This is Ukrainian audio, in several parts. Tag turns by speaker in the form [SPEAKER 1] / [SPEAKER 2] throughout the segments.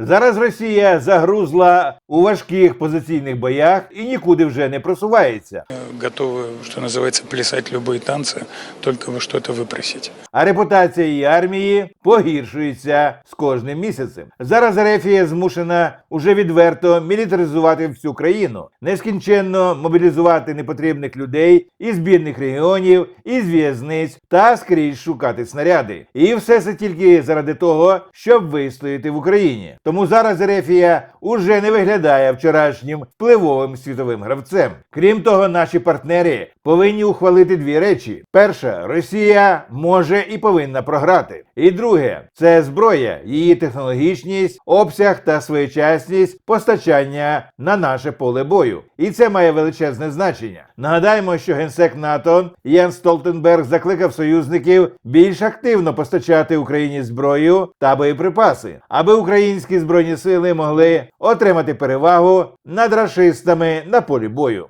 [SPEAKER 1] Зараз Росія загрузла у важких позиційних боях і нікуди вже не просувається.
[SPEAKER 2] готовы, что называется, плясать любые танцы, только вы что-то выпросите.
[SPEAKER 1] А репутація її армії погіршується з кожним місяцем. Зараз Рефія змушена уже відверто мілітаризувати всю країну, нескінченно мобілізувати непотрібних людей із бідних регіонів, із в'язниць та скрізь шукати снаряди. І все це тільки заради того, щоб вистояти в Україні. Тому зараз Рефія уже не виглядає вчорашнім впливовим світовим гравцем. Крім того, наші партнери повинні ухвалити дві речі: перша Росія може і повинна програти. І друге це зброя, її технологічність, обсяг та своєчасність постачання на наше поле бою. І це має величезне значення. Нагадаємо, що генсек НАТО Єн Столтенберг закликав союзників більш активно постачати Україні зброю та боєприпаси, аби українські збройні сили могли отримати перевагу над рашистами на полі бою.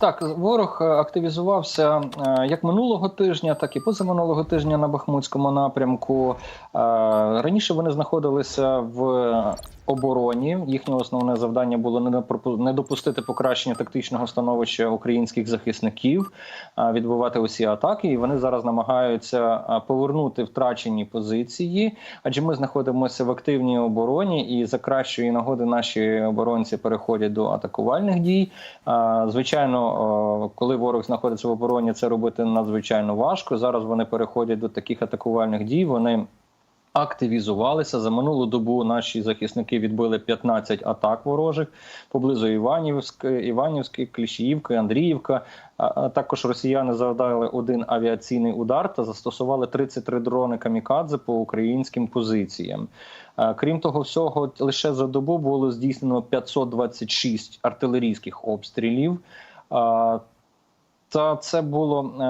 [SPEAKER 3] Так, ворог е, активізувався е, як минулого тижня, так і позаминулого тижня на Бахмутському напрямку. Е, Раніше вони знаходилися в обороні. Їхнє основне завдання було не допустити покращення тактичного становища українських захисників, а відбивати усі атаки. І вони зараз намагаються повернути втрачені позиції, адже ми знаходимося в активній обороні, і за кращої нагоди наші оборонці переходять до атакувальних дій. Звичайно, коли ворог знаходиться в обороні, це робити надзвичайно важко. Зараз вони переходять до таких атакувальних дій. Вони активізувалися за минулу добу. Наші захисники відбили 15 атак ворожих поблизу Іванівської, Іванівської, Кліщіївки, Андріївка. А також росіяни завдали один авіаційний удар та застосували 33 дрони камікадзе по українським позиціям. Крім того, всього лише за добу було здійснено 526 артилерійських обстрілів. Та це було е,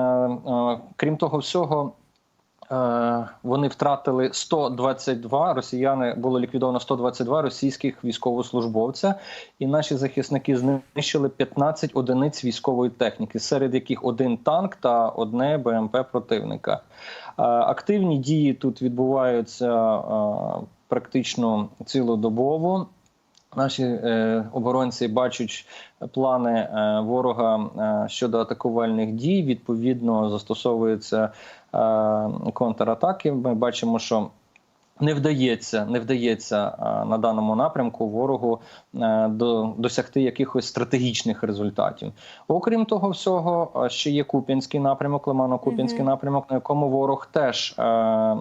[SPEAKER 3] е, крім того всього. Е, Вони втратили 122 росіяни було ліквідовано 122 російських військовослужбовця, і наші захисники знищили 15 одиниць військової техніки, серед яких один танк та одне БМП противника. Е, Активні дії тут відбуваються е, практично цілодобово. Наші е, оборонці бачать плани е, ворога е, щодо атакувальних дій. Відповідно, застосовуються е, контратаки. Ми бачимо, що не вдається, не вдається е, на даному напрямку ворогу е, до, досягти якихось стратегічних результатів. Окрім того всього, е, ще є Куп'янський напрямок, Лимано-Куп'янський напрямок, на якому ворог теж е,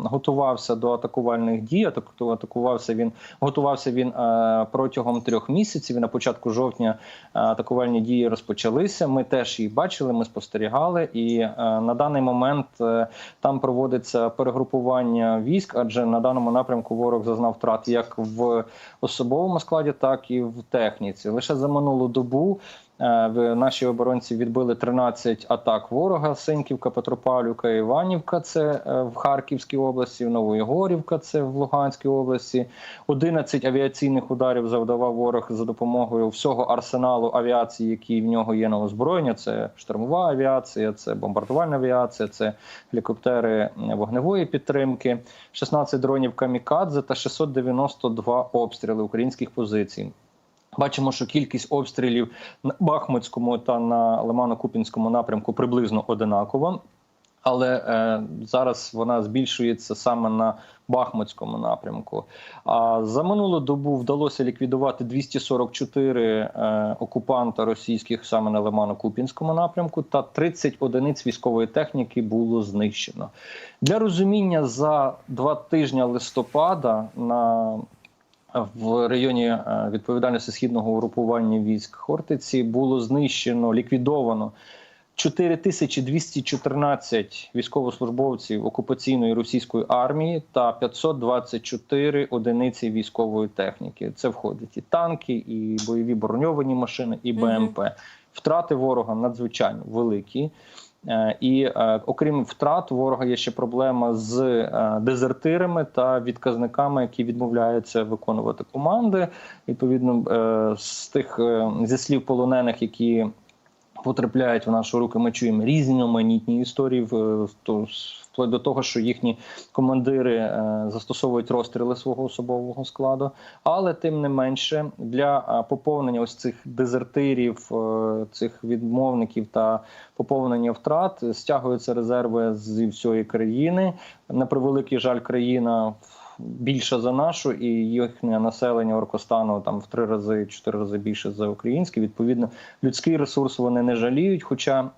[SPEAKER 3] готувався до атакувальних дій. Атаку- Атакувався він, готувався він е, протягом трьох місяців. І на початку жовтня атакувальні дії розпочалися. Ми теж їх бачили, ми спостерігали, і е, на даний момент е, там проводиться перегрупування військ, адже на даному напрямку ворог зазнав втрат як в особовому складі, так і в техніці. Лише за минулу добу. Е, Наші оборонці відбили 13 атак ворога: Синьківка, Петропавлівка, Іванівка. Це е, в Харківській області, Новоєгорівка, це в Луганській області. 11 авіаційних ударів завдавав ворог за допомогою всього арсеналу авіації, який в нього є на озброєння. Це штурмова авіація, це бомбардувальна авіація, це гелікоптери вогневої підтримки, 16 дронів камікадзе та 692 обстріли українських позицій. Бачимо, що кількість обстрілів на Бахмутському та на Лимано-Купінському напрямку приблизно одинакова. Але е, зараз вона збільшується саме на Бахмутському напрямку. А за минулу добу вдалося ліквідувати 244 е, окупанта російських саме на Лимано-Купінському напрямку, та 30 одиниць військової техніки було знищено. Для розуміння за два тижні листопада на в районі е, відповідальності східного угрупування військ Хортиці було знищено, ліквідовано 4214 військовослужбовців окупаційної російської армії та 524 одиниці військової техніки. Це входить і танки, і бойові броньовані машини, і БМП. Втрати ворога надзвичайно великі. Е, І е, окрім втрат, ворога є ще проблема з е, дезертирами та відказниками, які відмовляються виконувати команди. Відповідно, з тих зі слів полонених, які потрапляють в наші руки. Ми чуємо різноманітні історії в вплоть до того, що їхні командири е, застосовують розстріли свого особового складу. Але тим не менше для е, поповнення ось цих дезертирів, е, цих відмовників та поповнення втрат стягуються резерви зі всієї країни. На превеликий жаль, країна більша за нашу, і їхнє населення Оркостану там в три рази, чотири рази більше за українське. Відповідно, людський ресурс вони не жаліють. Хоча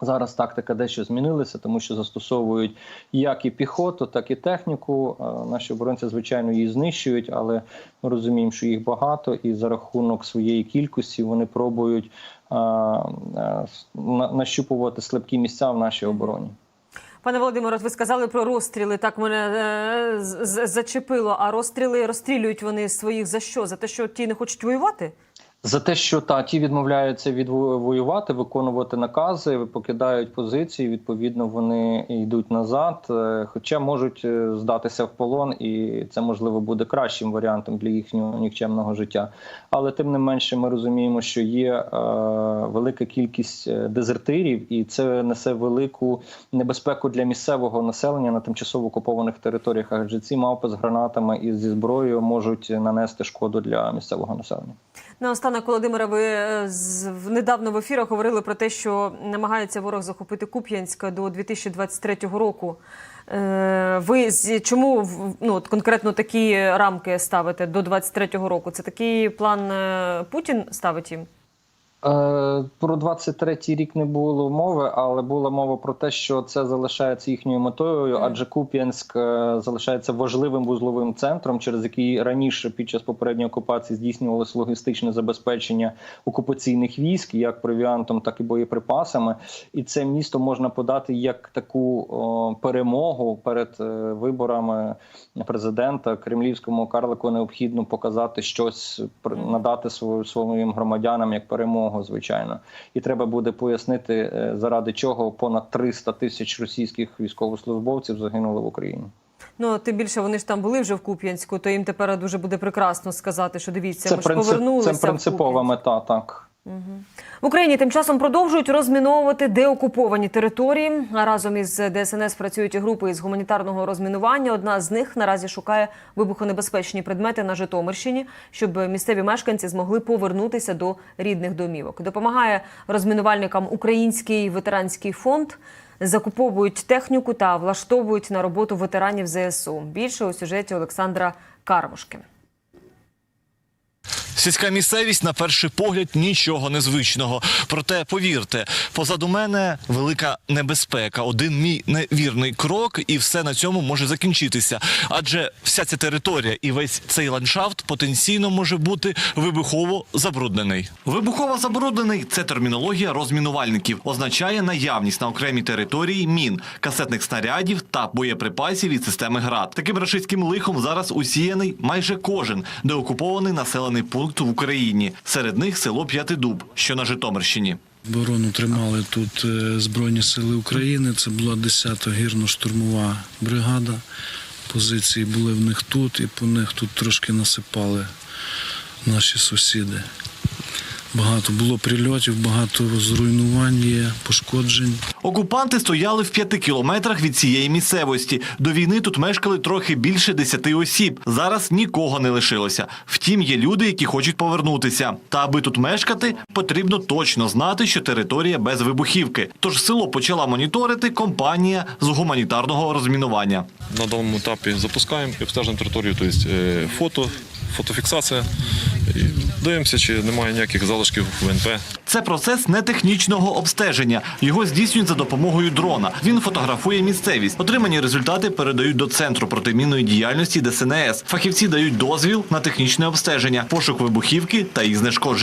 [SPEAKER 3] зараз тактика дещо змінилася, тому що застосовують як і піхоту, так і техніку. Е, Наші оборонці, звичайно, її знищують, але ми розуміємо, що їх багато, і за рахунок своєї кількості вони пробують е, е, нащупувати слабкі місця в нашій обороні.
[SPEAKER 4] Пане Володимире, ви сказали про розстріли. Так мене е, зачепило. А розстріли розстрілюють вони своїх за що? За те, що ті не хочуть воювати?
[SPEAKER 3] За те, що та ті відмовляються від воювати, виконувати накази, покидають позиції. Відповідно, вони йдуть назад, е, хоча можуть е, здатися в полон, і це можливо буде кращим варіантом для їхнього нікчемного життя. Але тим не менше, ми розуміємо, що є е, велика кількість е, дезертирів, і це несе велику небезпеку для місцевого населення на тимчасово окупованих територіях. Адже ці мавпи з гранатами і зі зброєю можуть нанести шкоду для місцевого населення.
[SPEAKER 4] Наостанок, Володимира, ви е, недавно в ефірах говорили про те, що намагається ворог захопити Куп'янськ до 2023 року. Е, Ви чому ну, от конкретно такі рамки ставите до 2023 року? Це такий план е, Путін ставить їм?
[SPEAKER 3] Е, Про 23-й рік не було мови, але була мова про те, що це залишається їхньою метою, адже Куп'янськ е, залишається важливим вузловим центром, через який раніше під час попередньої окупації здійснювалось логістичне забезпечення окупаційних військ, як провіантом, так і боєприпасами. І це місто можна подати як таку о, перемогу перед е, виборами президента. Кремлівському карлику необхідно показати щось, надати своїм громадянам як перемогу, звичайно. І треба буде пояснити, е, заради чого понад 300 тисяч російських військовослужбовців загинули в Україні.
[SPEAKER 4] Ну тим більше вони ж там були вже в Куп'янську, то їм тепер дуже буде прекрасно сказати, що дивіться,
[SPEAKER 3] Це,
[SPEAKER 4] ми ж повернулися.
[SPEAKER 3] це принципова
[SPEAKER 4] в
[SPEAKER 3] мета, так.
[SPEAKER 4] В Україні тим часом продовжують розміновувати деокуповані території. Разом із ДСНС працюють групи із гуманітарного розмінування. Одна з них наразі шукає вибухонебезпечні предмети на Житомирщині, щоб місцеві мешканці змогли повернутися до рідних домівок. Допомагає розмінувальникам Український ветеранський фонд. Закуповують техніку та влаштовують на роботу ветеранів ЗСУ. Більше у сюжеті Олександра Кармушки.
[SPEAKER 5] Сільська місцевість на перший погляд нічого незвичного. Проте повірте, позаду мене велика небезпека. Один мій невірний крок, і все на цьому може закінчитися. Адже вся ця територія і весь цей ландшафт потенційно може бути вибухово забруднений. Вибухово забруднений це термінологія розмінувальників. Означає наявність на окремій території мін, касетних снарядів та боєприпасів від системи ГРАД. Таким рашистським лихом зараз усіяний майже кожен деокупований населений пункт в Україні. Серед них село П'ятидуб, що на Житомирщині.
[SPEAKER 6] Оборону тримали тут е, Збройні Сили України. Це була 10-та гірно-штурмова бригада. Позиції були в них тут, і по них тут трошки насипали наші сусіди. Багато було прильотів, багато зруйнувань є, пошкоджень.
[SPEAKER 5] Окупанти стояли в п'яти кілометрах від цієї місцевості. До війни тут мешкали трохи більше десяти осіб. Зараз нікого не лишилося. Втім, є люди, які хочуть повернутися. Та аби тут мешкати, потрібно точно знати, що територія без вибухівки. Тож село почала моніторити компанія з гуманітарного розмінування.
[SPEAKER 7] на даному етапі запускаємо і обстежуємо територію, тобто фото, фотофіксація. Дивимося, чи немає ніяких залишків ВНП.
[SPEAKER 5] Це процес нетехнічного обстеження. Його здійснюють за допомогою дрона. Він фотографує місцевість. Отримані результати передають до центру протимінної діяльності ДСНС. Фахівці дають дозвіл на технічне обстеження, пошук вибухівки та їх знешкодження.